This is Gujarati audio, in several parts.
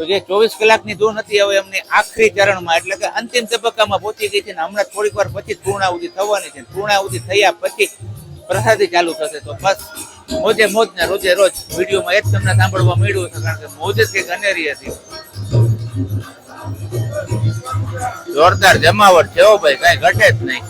તો જે ચોવીસ કલાકની ધૂન હતી હવે એમની આખરી ચરણમાં, એટલે કે અંતિમ તબક્કામાં પહોંચી ગઈ છે ને હમણાં થોડીક વાર પછી પૂર્ણાહુતિ થવાની છે. પૂર્ણાહુતિ થયા પછી પ્રસાદી ચાલુ થશે. તો બસ, મોજે મોજ ને રોજે રોજ વિડીયોમાં એ જ તમને સાંભળવા મળ્યું છે કારણ કે મોજ જ કંઈક અનેરી હતી. જોરદાર જમાવટ છે ભાઈ, કઈ ઘટે જ નહીં.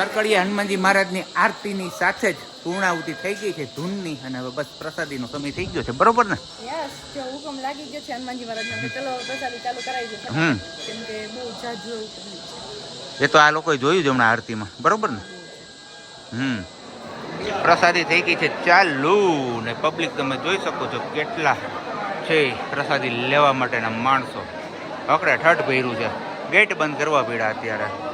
સરકડિયા હનુમાનજી મહારાજની આરતીની સાથે જ પૂર્ણાહુતિ થઈ ગઈ છે ધૂનની અને હવે બસ પ્રસાદીનો સમય થઈ ગયો છે. બરોબર ને? યસ જો હુકમ લાગી ગયો છે હનુમાનજી મહારાજનો કે ચલો પ્રસાદી ચાલુ કરાવી દો. હમ. કેમ કે બહુ જાજુ એવું કર્યું છે. એ તો આ લોકોએ જોયું છે હમણાં આરતીમાં. બરોબર ને? હમ. પ્રસાદી થઈ ગઈ છે. ચાલુ. ને પબ્લિક તમે જોઈ શકો છો કેટલા છે પ્રસાદી લેવા માટેના માણસો. અકડે ઠઠ ભર્યું છે. ગેટ બંધ કરવા પડ્યા અત્યારે.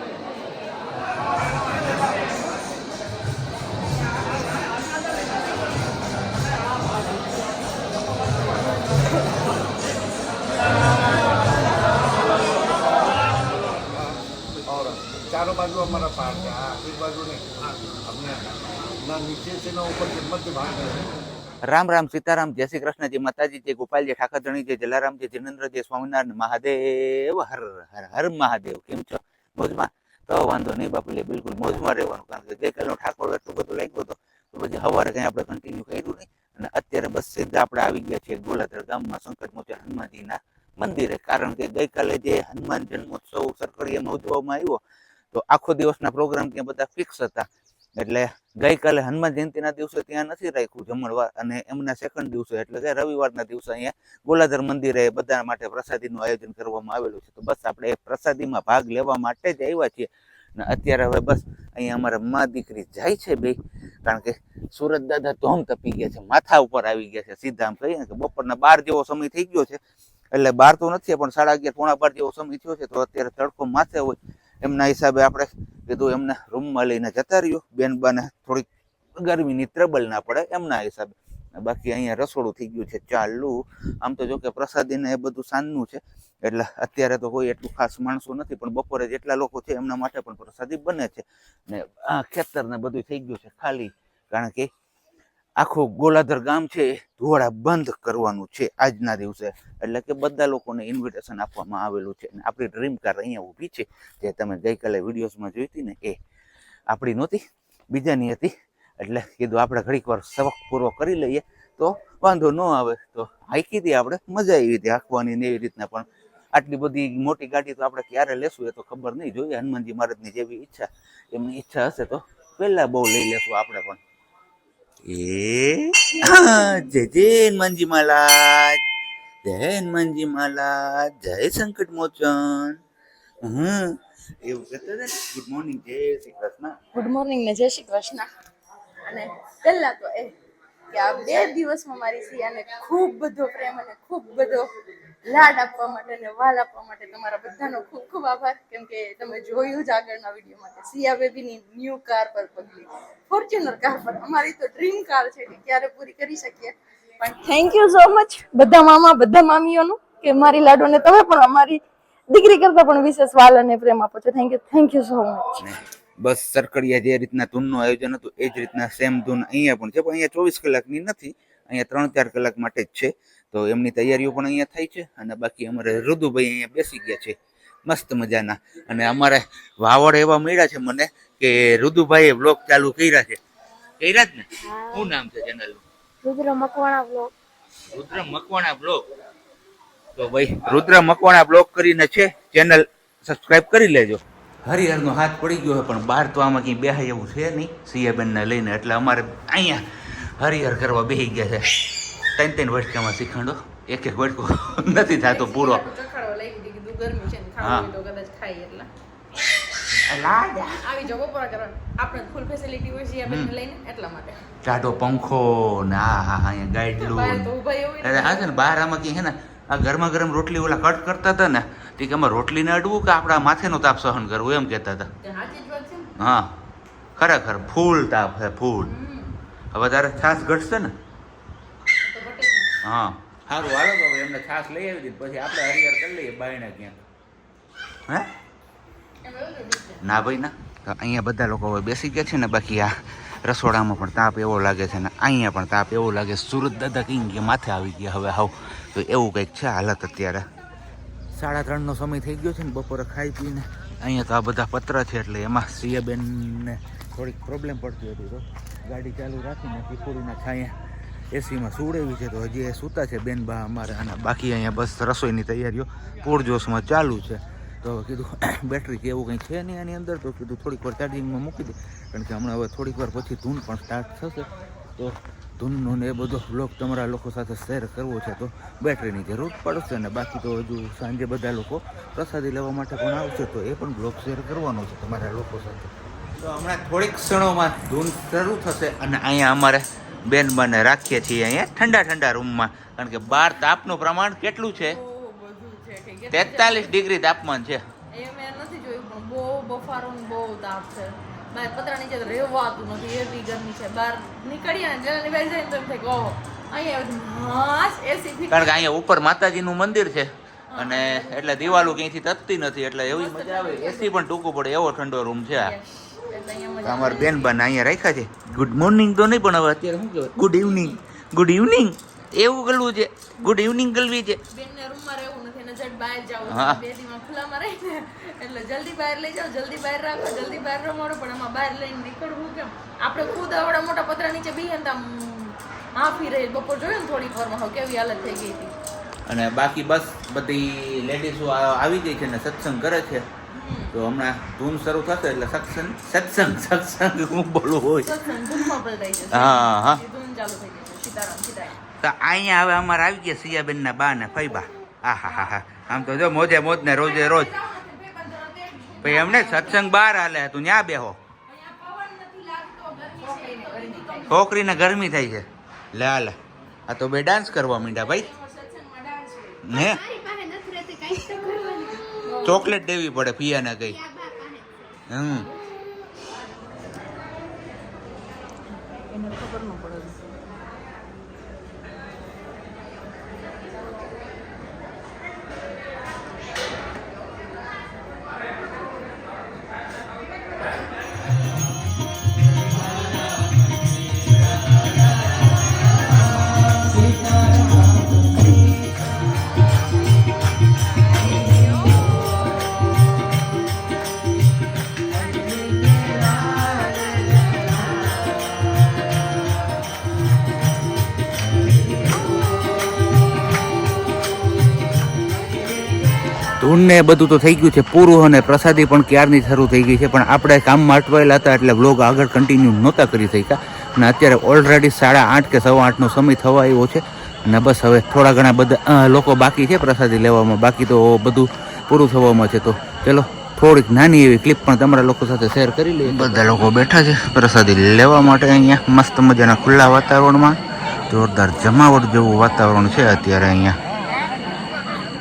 રામ રામ સીતારામ, જય શ્રી કૃષ્ણ જે માતાજી જે ગોપાલજી ઠાકરધણી જે જલારામ જે જિનેન્દ્ર જે સ્વામિનારાયણ, મહાદેવ, હર હર હર મહાદેવ. કેમ છો? મોજમાં? તો વાંધો નહીં બાપુલે બિલકુલ મોજમાં રહેવાનું, કારણ કે ગઈકાલનો ઠાકોર એટલું બધું લાગ્યો હતું, તો પછી સવારે કઈ આપણે કન્ટિન્યુ કર્યું નહીં. અને અત્યારે બસ સીધા આપણે આવી ગયા છીએ ગોલાધર ગામમાં સંકટ મોચા હનુમાનજીના મંદિરે. કારણ કે ગઈકાલે જે હનુમાન જન્મોત્સવ સરકડીયામાં ઉજવવામાં આવ્યો, તો આખો દિવસના પ્રોગ્રામ ત્યાં બધા ફિક્સ હતા. એટલે ગઈકાલે હનુમાન જયંતિના દિવસે ત્યાં નથી રાખ્યું જમણવાર અને એમના સેકન્ડ દિવસે, એટલે કે રવિવારના દિવસે અહીંયા ગોલાધર મંદિરે બધા માટે પ્રસાદીનું આયોજન કરવામાં આવેલું છે. તો બસ આપણે એ પ્રસાદીમાં ભાગ લેવા માટે જ આવ્યા છીએ. અને અત્યારે હવે બસ અહીંયા અમારા મા દીકરી જાય છે બે કારણ કે સુરત દાદા ધોમ તપી ગયા છે, માથા ઉપર આવી ગયા છે, સીધા આમ કહીએ ને કે બપોરના બાર જેવો સમય થઈ ગયો છે. એટલે બાર તો નથી, પણ સાડા અગિયાર, પોણા બાર જેવો સમય થયો છે, તો અત્યારે તડકો માથે હોય. એમના હિસાબે આપણે કીધું એમને રૂમમાં લઈને જતા રહ્યો. બેન બાને થોડીક ગરમીની ટ્રબલ ના પડે એમના હિસાબે. બાકી અહીંયા રસોડું થઈ ગયું છે, ચાલુ. આમ તો જો કે પ્રસાદીને એ બધું સાંજનું છે. એટલે અત્યારે તો કોઈ એટલું ખાસ માણસો નથી, પણ બપોરે જેટલા લોકો છે એમના માટે પણ પ્રસાદી બને છે. ને આ ખેતર ને બધું થઈ ગયું છે ખાલી. કારણ કે આખું ગોલાધર ગામ છે ધોળા બંધ કરવાનું છે આજના દિવસે. એટલે કે બધા લોકોને ઇન્વિટેશન આપવામાં આવેલું છે. અને આપણી ડ્રીમ કાર અહીંયા ઊભી છે. જે તમે ગઈકાલે વિડીયોઝમાં જોઈ હતી ને, એ આપણી નહોતી. બીજાની હતી. એટલે કીધું આપણે ઘડીક વાર સવક પૂરો કરી લઈએ. તો વાંધો ન આવે. તો હાઈકી હતી આપણે. મજા આવી હતી હાંકવાની ને એવી રીતના. પણ આટલી બધી મોટી ગાડી તો આપણે ક્યારે લેશું એ તો ખબર નહીં. જોઈએ હનુમાનજી મહારાજની જેવી ઈચ્છા. એમની ઈચ્છા હશે તો પહેલાં બહુ લઈ લેશું આપણે પણ. એ જય જય હનુમાનજી મહારાજ. જય હનુમાનજી મહારાજ. જય સંકટ મોચન. હમ. એવું કહેતો ને? ગુડ મોર્નિંગ જય શ્રી કૃષ્ણ. ગુડ મોર્નિંગ ને જય શ્રી કૃષ્ણ. અને પહેલા તો એ કે આ બે દિવસમાં મારી સિયાને ખૂબ બધો પ્રેમ અને ખૂબ બધો લાડ આપવા માટે અને વાલ આપવા માટે તમારા બધાનો ખૂબ ખૂબ આભાર. કેમ કે તમે જોયું જ આગળના વિડીયોમાં કે સિયા બેબીની ન્યૂ કાર પર પગલી. ફોર્ચ્યુનર કાર પર. અમારી તો ડ્રીમ કાર છે કે ક્યારે પૂરી કરી શકીએ. પણ થેન્ક યુ સો મચ બધા મામા, બધા મામીઓનું કે મારી લાડોને તમે પણ અમારી દીકરી કરતા પણ વિશેષ વાલ અને પ્રેમ આપો છો. Thank you thank you so much બસ સરકડિયા જે રીતના ધૂનનું આયોજન હતું, એ જ રીતના સેમ ધૂન અહીંયા પણ છે. પણ અહીંયા ચોવીસ કલાકની નથી. અહીંયા ત્રણ ચાર કલાક માટે જ છે. તો એમની તૈયારીઓ પણ અહીંયા થાય છે અને બાકી અમારે રુદુભાઈ અહીંયા બેસી ગયા છે. મસ્ત મજાના. અને અમારે વાવડ એવા મળ્યા છે મને કે રુદુભાઈએ બ્લોગ ચાલુ કર્યા છે. કર્યા જ ને? શું નામ છે ચેનલનું રુદ્ર મકવાણા બ્લોગ રુદ્ર મકવાણા બ્લોગ તો ભાઈ રુદ્ર મકવાણા બ્લોગ કરીને છે. ચેનલ સબસ્ક્રાઇબ કરી લેજો. હરિહરનો હાથ પડી ગયો છે પણ બહાર તો આમાં કંઈ બેહાય એવું છે નહીં. સિયાબેનને લઈને એટલે અમારે અહીંયા હરિહર કરવા બેસી ગયા છે. ત્રણ ત્રણ વટકામાં શીખંડો. એક એક વટકો નથી થતો પૂરો. હા. ટાઢો પંખો ને આ હા હા અહીંયા ગાઈડલું. અરે હા છે ને બહાર આમાં કંઈ હે ને આ ગરમા ગરમ રોટલી ઓલા કટ કરતા હતા ને તે કે આમાં રોટલીને અડવું કે આપણા માથેનો તાપ સહન કરવું એમ કહેતા હતા. હા. ખરેખર ફૂલ તાપ છે ફૂલ. હવે તારે છાસ ઘટશે ને. હા. સારું હાલો તો હવે એમને છાસ લઈ આવી દીધી પછી આપણે હરિયર કરી લઈએ બાયણા ક્યાંક. હે. ના ભાઈ ના. અહીંયા બધા લોકો હવે બેસી ગયા છે ને બાકી આ રસોડામાં પણ તાપ એવો લાગે છે ને અહીંયા પણ તાપ એવો લાગે સુરત દાદા કઈ ગયા માથે આવી ગયા હવે હાવ. તો એવું કંઈક છે હાલત અત્યારે? સાડા ત્રણનો સમય થઈ ગયો છે ને બપોરે ખાઈ પીને. અહીંયા તો આ બધા પત્ર છે એટલે એમાં સિયાબેનને થોડીક પ્રોબ્લેમ પડતી હતી તો ગાડી ચાલુ રાખીને પીપુરીના છાયા. એસીમાં સુવડાવી છે, તો હજી એ સૂતા છે બેન બા અમારે અને બાકી અહીંયા બસ રસોઈની તૈયારીઓ પૂરજોશમાં ચાલુ છે. તો કીધું, બેટરી કે એવું કંઈ છે નહીં આની અંદર, તો કીધું થોડીક વાર ચાર્જિંગમાં મૂકી દે. કારણ કે હમણાં હવે થોડીક વાર પછી ધૂન પણ સ્ટાર્ટ થશે. તો ધૂનનો ને એ બધો બ્લોક તમારા લોકો સાથે શેર કરવો છે, તો બેટરીની જરૂર પડશે. ને બાકી તો હજુ સાંજે બધા લોકો પ્રસાદી લેવા માટે પણ આવશે, તો એ પણ બ્લોગ શેર કરવાનો છે તમારા લોકો સાથે. તો હમણાં થોડીક ક્ષણોમાં ધૂન શરૂ થશે અને અહીંયા અમારે બેન બાને રાખીએ છીએ અહીંયા ઠંડા ઠંડા રૂમમાં. કારણ કે બહાર તાપનું પ્રમાણ કેટલું છે? તેતાલીસ ડિગ્રી તાપમાન છે. કારણ કે અહીંયા ઉપર માતાજીનું મંદિર છે અને એટલે દિવાલો ક્યાંથી તપતી નથી એટલે એવી મજા આવે. એસી પણ ટૂંકું પડે એવો ઠંડો રૂમ છે આ. અમારા બેન બન અહીંયા રાખ્યા છે. ગુડ મોર્નિંગ તો નહીં પણ હવે અત્યારે શું કહેવાય? ગુડ ઇવનિંગ ગુડ ઇવનિંગ એવું કરવું છે. ગુડ ઇવનિંગ કરવી છે. આપણે ખુદ આવડા મોટા પતરા નીચે આમ હાંફી રહી. બપોર જોયું ને થોડીક વારમાં હવે કેવી હાલત થઈ ગઈ હતી? અને બાકી બસ બધી લેડીઝો આવી ગઈ છે ને સત્સંગ કરે છે. તો હમણાં ધૂન શરૂ થશે એટલે સત્સંગ સત્સંગ સત્સંગ હું બોલું હોય. હા હા. એ ધૂન ચાલુ થઈ જશે. સીતારામ સીતારામ. તો અહીંયા હવે અમારે આવી ગયા સિયાબેનના બા ને ફૈબા આ હા હા હા. આમ તો જો મોજે મોજ ને રોજે રોજ. ભાઈ એમને સત્સંગ બહાર હાલે તું ન્યા બેહો. છોકરીને ગરમી થાય છે. લે હાલે આ તો બે ડાન્સ કરવા માંડ્યા ભાઈ. ને? ચોકલેટ દેવી પડે પિયાને કઈ. હમ. એને ખબર ન પડે ધૂન ને એ બધું તો થઈ ગયું છે. પૂરું અને પ્રસાદી પણ ક્યારની શરૂ થઈ ગઈ છે. પણ આપણે કામમાં અટવાયેલા હતા એટલે વ્લોગ આગળ કન્ટિન્યુ નહોતા કરી શક્યા. અને અત્યારે ઓલરેડી સાડા આઠ કે સવા આઠનો સમય થવા આવ્યો છે. અને બસ હવે થોડા ઘણા બધા લોકો બાકી છે પ્રસાદી લેવામાં. બાકી તો બધું પૂરું થવામાં છે. તો ચલો, થોડીક નાની એવી ક્લિપ પણ તમારા લોકો સાથે શેર કરી લઈએ. બધા લોકો બેઠા છે પ્રસાદી લેવા માટે અહીંયા. મસ્ત મજાના ખુલ્લા વાતાવરણમાં. જોરદાર જમાવટ જેવું વાતાવરણ છે અત્યારે અહીંયા.